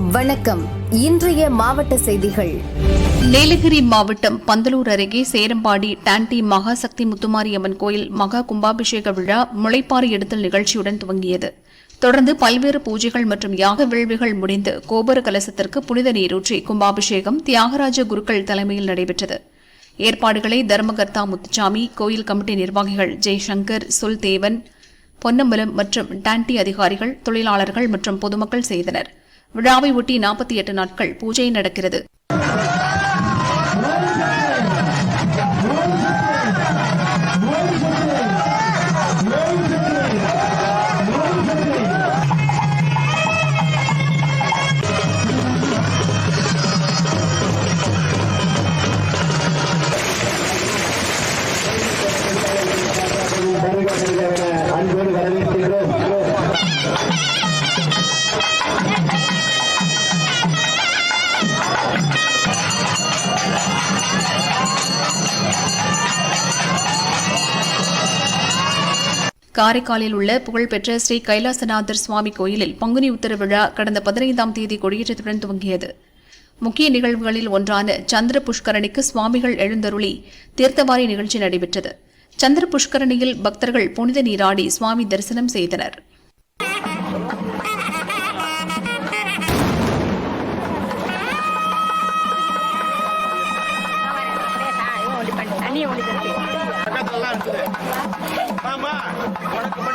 வணக்கம். இன்றைய மாவட்ட செய்திகள். நீலகிரி மாவட்டம் பந்தலூர் அருகே சேரம்பாடி டான்டி மகாசக்தி முத்துமாரியம்மன் கோயில் மகா கும்பாபிஷேக விழா முளைப்பாறு எடுத்தல் நிகழ்ச்சியுடன் துவங்கியது. தொடர்ந்து பல்வேறு பூஜைகள் மற்றும் யாக வேள்விகள் முடிந்து கோபுர கலசத்திற்கு புனித நீரூற்றி கும்பாபிஷேகம் தியாகராஜ குருக்கள் தலைமையில் நடைபெற்றது. ஏற்பாடுகளை தர்மகர்த்தா முத்துச்சாமி கோயில் கமிட்டி நிர்வாகிகள் ஜெய்சங்கர் சுல்தேவன் பொன்னம்பலம் மற்றும் டான்டி அதிகாரிகள் தொழிலாளர்கள் மற்றும் பொதுமக்கள் செய்தனர். விழாவை ஒட்டி நாற்பத்தி எட்டு நாட்கள் பூஜை நடக்கிறது. காரைக்காலில் உள்ள புகழ்பெற்ற ஸ்ரீ கைலாசநாதர் சுவாமி கோயிலில் பங்குனி உத்தர விழா கடந்த பதினைந்தாம் தேதி கொடியேற்றத்துடன் துவங்கியது. முக்கிய நிகழ்வுகளில் ஒன்றான சந்திர புஷ்கரணிக்கு சுவாமிகள் எழுந்தருளி தீர்த்தவாரி நிகழ்ச்சி நடைபெற்றது. சந்திர புஷ்கரணியில் பக்தர்கள் புனித நீராடி சுவாமி தரிசனம் செய்தனர். வணக்கம்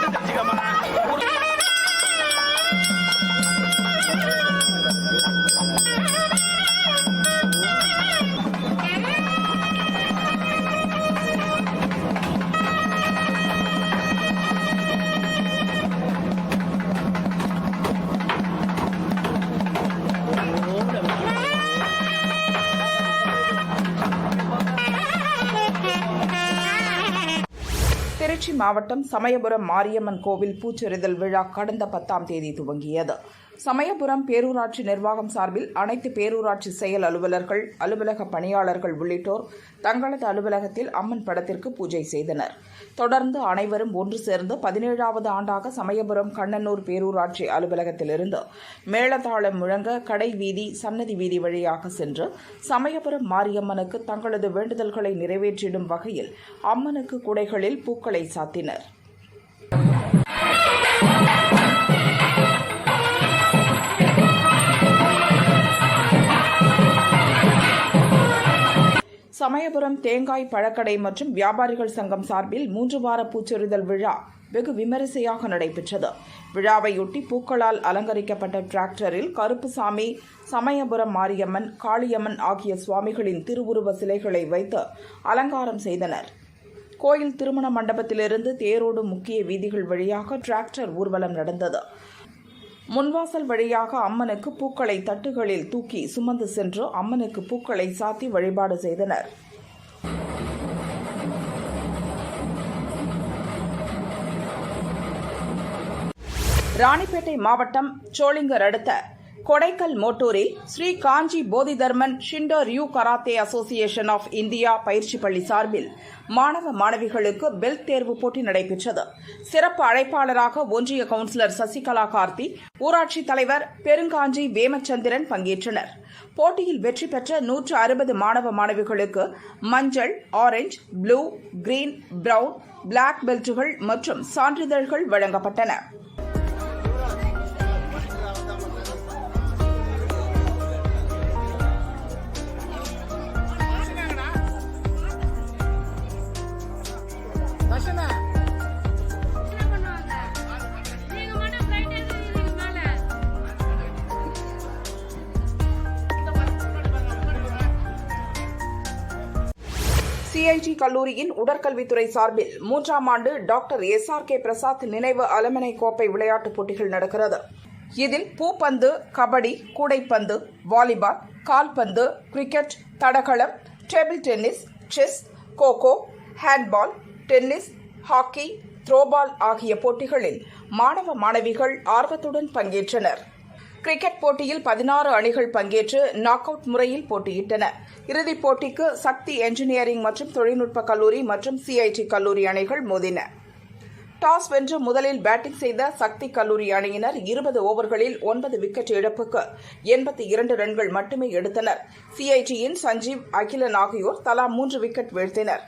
திருச்சி மாவட்டம் சமயபுரம் மாரியம்மன் கோவில் பூச்சொரிதல் விழா கடந்த பத்தாம் தேதி துவங்கியது. சமயபுரம் பேரூராட்சி நிர்வாகம் சார்பில் அனைத்து பேரூராட்சி செயல் அலுவலர்கள் அலுவலக பணியாளர்கள் உள்ளிட்டோர் தங்களது அலுவலகத்தில் அம்மன் படத்திற்கு பூஜை செய்தனர். தொடர்ந்து அனைவரும் ஒன்று சேர்ந்து பதினேழாவது ஆண்டாக சமயபுரம் கண்ணனூர் பேரூராட்சி அலுவலகத்திலிருந்து மேளதாளம் முழங்க கடை வீதி சன்னதி வீதி வழியாக சென்று சமயபுரம் மாரியம்மனுக்கு தங்களது வேண்டுதல்களை நிறைவேற்றிடும் வகையில் அம்மனுக்கு குடைகளில் பூக்களை சாத்தினர். சமயபுரம் தேங்காய் பழக்கடை மற்றும் வியாபாரிகள் சங்கம் சார்பில் மூன்று வார பூச்சொரிதல் விழா வெகு விமரிசையாக நடைபெற்றது. விழாவையொட்டி பூக்களால் அலங்கரிக்கப்பட்ட டிராக்டரில் கருப்புசாமி சமயபுரம் மாரியம்மன் காளியம்மன் ஆகிய சுவாமிகளின் திருவுருவ சிலைகளை வைத்து அலங்காரம் செய்தனர். கோயில் திருமண மண்டபத்திலிருந்து தேரோடு முக்கிய வீதிகள் வழியாக டிராக்டர் ஊர்வலம் நடந்தது. முன்வாசல் வழியாக அம்மனுக்கு பூக்களை தட்டுகளில் தூக்கி சுமந்து சென்று அம்மனுக்கு பூக்களை சாத்தி வழிபாடு செய்தனர். ராணிப்பேட்டை மாவட்டம் சோளிங்கர் அடுத்த Kodaikkal மோட்டூரில் Sri Kanchi Bodhidharman Shindo Ryu karate association of India பயிற்சி பள்ளி சார்பில் மாணவ மாணவிகளுக்கு பெல்ட் தேர்வு போட்டி நடைபெற்றது. சிறப்பு அழைப்பாளராக ஒன்றிய கவுன்சிலர் சசிகலா கார்த்தி ஊராட்சி தலைவர் பெருங்காஞ்சி வேமச்சந்திரன் பங்கேற்றனர். போட்டியில் வெற்றி பெற்ற நூற்று அறுபது மாணவ மாணவிகளுக்கு மஞ்சள் orange blue green brown black பெல்ட்டுகள் மற்றும் சான்றிதழ்கள் வழங்கப்பட்டன. சிஐடி கல்லூரியின் உடற்கல்வித்துறை சார்பில் மூன்றாம் ஆண்டு doctor S R K Prasad நினைவு அலமனை கோப்பை விளையாட்டுப் போட்டிகள் நடக்கிறது. இதில் பூப்பந்து கபடி கூடைப்பந்து வாலிபால் கால்பந்து cricket தடகளம் table tennis chess kho kho handball tennis hockey throwball ஆகிய போட்டிகளில் மாணவ மாணவிகள் ஆர்வத்துடன் பங்கேற்றனர். கிரிக்கெட் போட்டியில் பதினாறு அணிகள் பங்கேற்று நாக் அவுட் முறையில் போட்டியிட்டன. இறுதிப் போட்டிக்கு சக்தி என்ஜினியரிங் மற்றும் தொழில்நுட்ப கல்லூரி மற்றும் சிஐடி கல்லூரி அணிகள் மோதின. டாஸ் வென்று முதலில் பேட்டிங் செய்த சக்தி கல்லூரி அணியினர் இருபது ஓவர்களில் ஒன்பது விக்கெட் இழப்புக்கு எண்பத்தி இரண்டு ரன்கள் மட்டுமே எடுத்தனர். சிஐடியின் சஞ்சீவ் அகிலன் ஆகியோர் தலா மூன்று விக்கெட் வீழ்த்தினர்.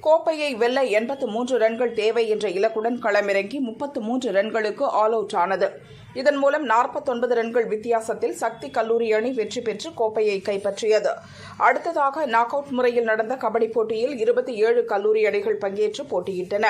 கோப்பையை வெல்ல எண்பத்து மூன்று ரன்கள் தேவை என்ற இலக்குடன் களமிறங்கி முப்பத்து மூன்று ரன்களுக்கு ஆல் அவுட் ஆனது. இதன் மூலம் நாற்பத்தொன்பது ரன்கள் வித்தியாசத்தில் சக்தி கல்லூரி அணி வெற்றி பெற்று கோப்பையை கைப்பற்றியது. அடுத்ததாக நாக் அவுட் முறையில் நடந்த கபடி போட்டியில் இருபத்தி ஏழு கல்லூரி அணிகள் பங்கேற்று போட்டியிட்டன.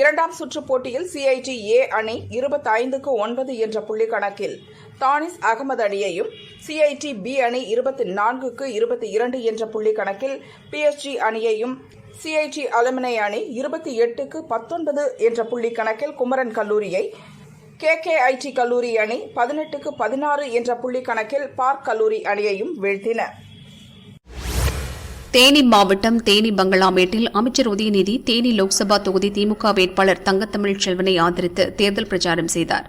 இரண்டாம் சுற்று போட்டியில் சிஐடி ஏ அணி இருபத்தி ஐந்துக்கு ஒன்பது என்ற புள்ளி கணக்கில். தானிஸ் அகமது அணியையும் சிஐடி பி அணி இருபத்தி நான்குக்கு இருபத்தி இரண்டு என்ற புள்ளி கணக்கில் பிஎஸ்ஜி அணியையும் சிஐடி அலுமினை அணி இருபத்தி எட்டுக்கு பத்தொன்பது என்ற புள்ளி கணக்கில் குமரன் கல்லூரியை கேகேஐடி கல்லூரி அணி பதினெட்டுக்கு பதினாறு என்ற புள்ளி கணக்கில் பார்க் கல்லூரி அணியையும் வீழ்த்தின. தேனி மாவட்டம் தேனி பங்களாமேட்டில் அமைச்சர் உதயநிதி தேனி லோக்சபா தொகுதி திமுக வேட்பாளர் தங்கத்தமிழ் செல்வனை ஆதரித்து தேர்தல் பிரச்சாரம் செய்தார்.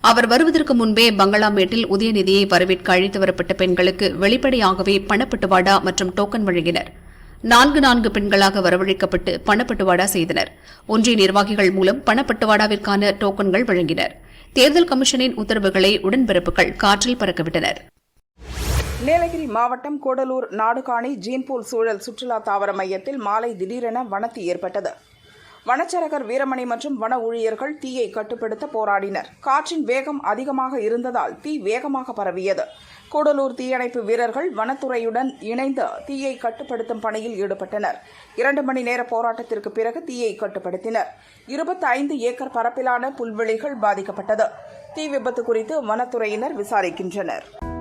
அவர் வருவதற்கு முன்பே பங்களாமேட்டில் உதயநிதியை வரவேற்க அழைத்து வரப்பட்ட பெண்களுக்கு வெளிப்படையாகவே பணப்பட்டுவாடா மற்றும் டோக்கன் வழங்கினர். நான்கு நான்கு பெண்களாக வரவழைக்கப்பட்டு பணப்பட்டுவாடா செய்தனர். ஒன்றிய நிர்வாகிகள் மூலம் பணப்பட்டுவாடாவிற்கான டோக்கன்கள் வழங்கினர். தேர்தல் கமிஷனின் உத்தரவுகளை உடன்பிறப்புகள் காற்றில் பறக்கவிட்டனர் நீலகிரி மாவட்டம் கூடலூர் நாடுகாணி ஜீன்பூல் சூழல் சுற்றுலா தாவர மையத்தில் மாலை திடீரென வனத்தீ ஏற்பட்டது. வனச்சரகர் வீரமணி மற்றும் வன ஊழியர்கள் தீயை கட்டுப்படுத்த போராடினர். காற்றின் வேகம் அதிகமாக இருந்ததால் தீ வேகமாக பரவியது. கூடலூர் தீயணைப்பு வீரர்கள் வனத்துறையுடன் இணைந்து தீயை கட்டுப்படுத்தும் பணியில் ஈடுபட்டனர். இரண்டு மணி நேர போராட்டத்திற்கு பிறகு தீயை கட்டுப்படுத்தினர். இருபத்தி ஐந்து ஏக்கர் பரப்பிலான புல்வெளிகள் பாதிக்கப்பட்டது. தீ விபத்து குறித்து வனத்துறையினர் விசாரிக்கின்றனர்.